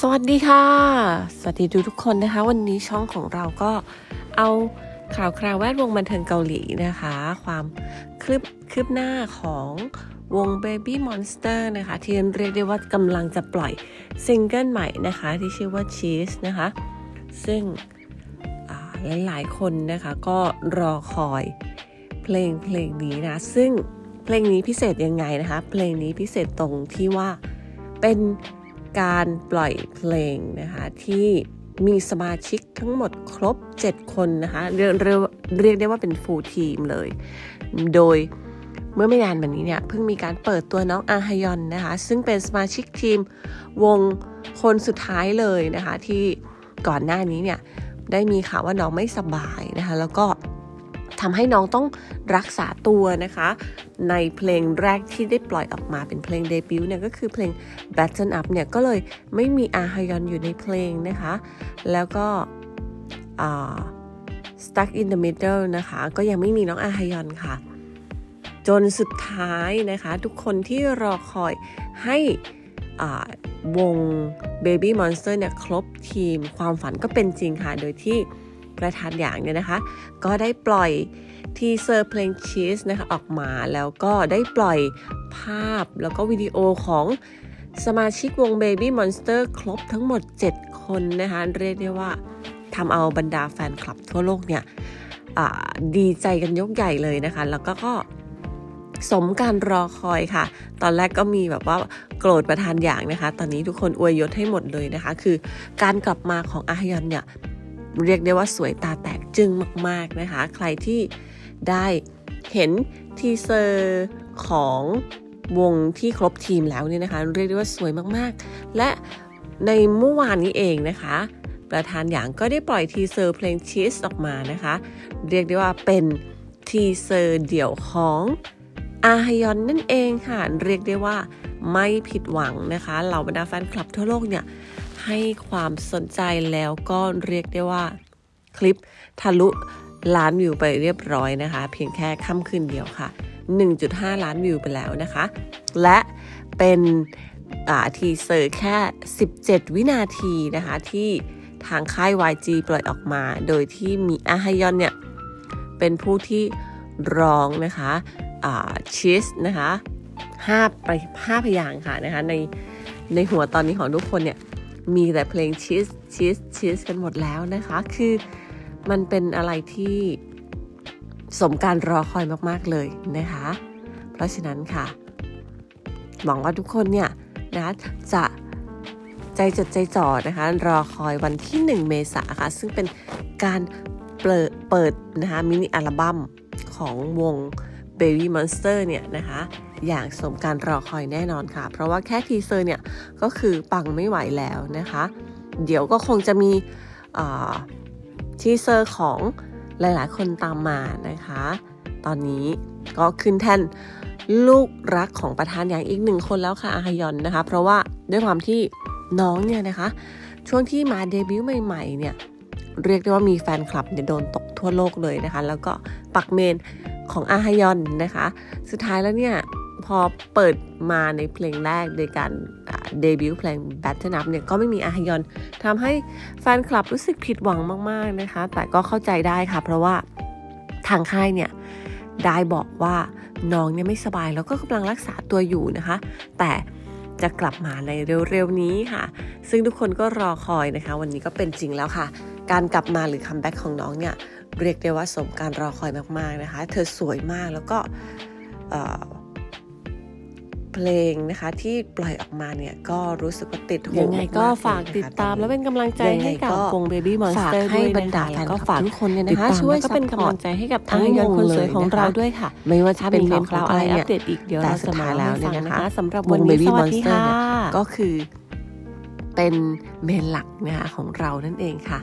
สวัสดีค่ะ สวัสดีทุกทุกคนนะคะ วันนี้ช่องของเราก็เอาข่าวคราวแวดวงบันเทิงเกาหลีนะคะ ความคืบคืบหน้าของวง Baby Monster นะคะ ที่เรียกได้ว่ากำลังจะปล่อยซิงเกิลใหม่นะคะ ที่ชื่อว่า Cheese นะคะ ซึ่งอ่าหลายๆคนนะคะก็รอคอยเพลงเพลงนี้นะ ซึ่งเพลงนี้พิเศษยังไงนะคะ เพลงนี้พิเศษตรงที่ว่าเป็น การปล่อยเพลงนะคะที่มีสมาชิกทั้งหมดครบ 7 คนนะคะเรียกเรียกเรียกได้ว่าเป็นฟูลทีมเลย โดยเมื่อไม่นานมานี้เนี่ยเพิ่งมีการเปิดตัวน้องอาฮยอนนะคะ ซึ่งเป็นสมาชิกทีมวงคนสุดท้ายเลยนะคะ ที่ก่อนหน้านี้เนี่ยได้มีข่าวว่าน้องไม่สบายนะคะ แล้วก็ ทำให้น้องต้องรักษาตัวนะคะ ในเพลงแรกที่ได้ปล่อยออกมาเป็นเพลงเดบิวต์เนี่ยก็คือเพลง Batten Up เนี่ยก็เลยไม่มีอาฮยอนอยู่ในเพลงนะคะ แล้วก็ Stuck in the Middle นะคะ ก็ยังไม่มีน้องอาฮยอนค่ะ จนสุดท้ายนะคะ ทุกคนที่รอคอยให้วง Baby Monster เนี่ยครบทีมความฝันก็เป็นจริงค่ะ โดยที่ ประธานอย่างเนี่ยนะคะ ก็ได้ปล่อยทีเซอร์เพลง Cheese นะคะออกมาแล้วก็ได้ปล่อยภาพแล้วก็วิดีโอของสมาชิกวง Baby Monster ครบทั้งหมด 7 คนนะคะ เรียกได้ว่าทำเอาบรรดาแฟนคลับทั่วโลกเนี่ยดีใจกันยกใหญ่เลยนะคะ แล้วก็ก็สมการรอคอยค่ะ ตอนแรกก็มีแบบว่าโกรธประธานอย่างนะคะ ตอนนี้ทุกคนอวยยศให้หมดเลยนะคะ คือการกลับมาของอาฮยอนเนี่ย เรียกได้ว่าสวยตาแตกจึ้งมากๆนะคะ ใครที่ได้เห็นทีเซอร์ของวงที่ครบทีมแล้วเนี่ยนะคะ เรียกได้ว่าสวยมากๆ และในเมื่อวานนี้เองนะคะ ประธานอย่างก็ได้ปล่อยทีเซอร์เพลง Cheese ออกมานะคะ เรียกได้ว่าเป็นทีเซอร์เดี่ยวของอาฮยอนนั่นเองค่ะ เรียกได้ว่า ไม่ผิดหวังนะคะเหล่าบรรดาแฟนคลับทั่วโลกเนี่ยให้ความสนใจแล้วก็เรียกได้ว่าคลิปทะลุล้านวิวไปเรียบร้อยนะคะ เพียงแค่ค่ำคืนเดียวค่ะ 1.5 ล้านวิวไปแล้วนะคะ และเป็นทีเซอร์แค่ 17 วินาทีนะคะ ที่ทางค่าย YG ปล่อยออกมา โดยที่มีอาฮยอนเนี่ย เป็นผู้ที่ร้องนะคะชีสนะคะ ห้าไปห้าพยางค์ค่ะนะคะในในหัวตอนนี้ของทุกคนเนี่ยมีแต่เพลงชีสชีสชีสกันหมดแล้วนะคะ คือมันเป็นอะไรที่สมการรอคอยมากๆเลยนะคะ เพราะฉะนั้นค่ะ หวังว่าทุกคนเนี่ยนะจะใจจดใจจ่อนะคะ รอคอยวันที่ 1 เมษาค่ะ ซึ่งเป็นการเปิดเปิดนะคะมินิอัลบั้มของวง Baby Monster เนี่ยนะคะ อย่างสมการรอคอยแน่นอนค่ะ เพราะว่าแค่ทีเซอร์เนี่ย ก็คือปังไม่ไหวแล้วนะคะ เดี๋ยวก็คงจะมีทีเซอร์ของหลายๆ คนตามมานะคะ ตอนนี้ก็ขึ้นแท่นลูกรักของประธานอย่างอีกหนึ่งคนแล้วค่ะอาฮยอนนะคะ เพราะว่าด้วยความที่น้องเนี่ยนะคะ ช่วงที่มาเดบิวต์ใหม่ ๆ เนี่ย เรียกได้ว่ามีแฟนคลับเนี่ยโดนตกทั่วโลกเลยนะคะ แล้วก็ปักเมน ของอาฮยอนนะคะ สุดท้ายแล้วเนี่ย พอเปิดมาในเพลงแรกโดยการเดบิวต์เพลง Battle Up เนี่ยก็ไม่มีอาฮยอนทำให้แฟนคลับรู้สึกผิดหวังมาก ๆนะคะ แต่ก็เข้าใจได้ค่ะ เพราะว่าทางค่ายเนี่ยได้บอกว่าน้องเนี่ยไม่สบายแล้วก็กำลังรักษาตัวอยู่นะคะ แต่ จะกลับมาในเร็วๆนี้ค่ะ ซึ่งทุกคนก็รอคอยนะคะ วันนี้ก็เป็นจริงแล้วค่ะ การกลับมาหรือคัมแบ็กของน้องเนี่ยเรียกได้ว่าสมการรอคอยมากๆนะคะ เธอสวยมากแล้วก็ เพลงนะคะที่ปล่อยออกมาเนี่ยก็รู้สึกว่าติดหูยังไงก็มๆฝากเลยติดนะคะตามอนนี้และเป็นกำลังใจยังไงให้กับก็วง Baby ฝาก Monster ให้ด้วยบรรดานะคะแฟนก็คลับฝากทุกคนเนี่ยติดนะคะตามช่วยแล้วก็เป็นซัพพกำอลัร์ตงใจให้กับทั้ทั้งงววงงคนเลสวยยของนะคะเราด้วยค่ะ ไม่ว่าจะถ้าเป็นมีเรื่เรื่อองงข่าข่าววอะอะไรไรเนี่อัยปเดตอีกเดี๋ยวแต่เราสุจะดมาท้ายเล่าแล้วให้เนี่ยฟังนะคะนะคะสำหรับววันงนี้ Baby สวัสดี Monster ค่ะเนี่ยก็คือเป็นเมนหลักนะคะของเรานั่นเองค่ะ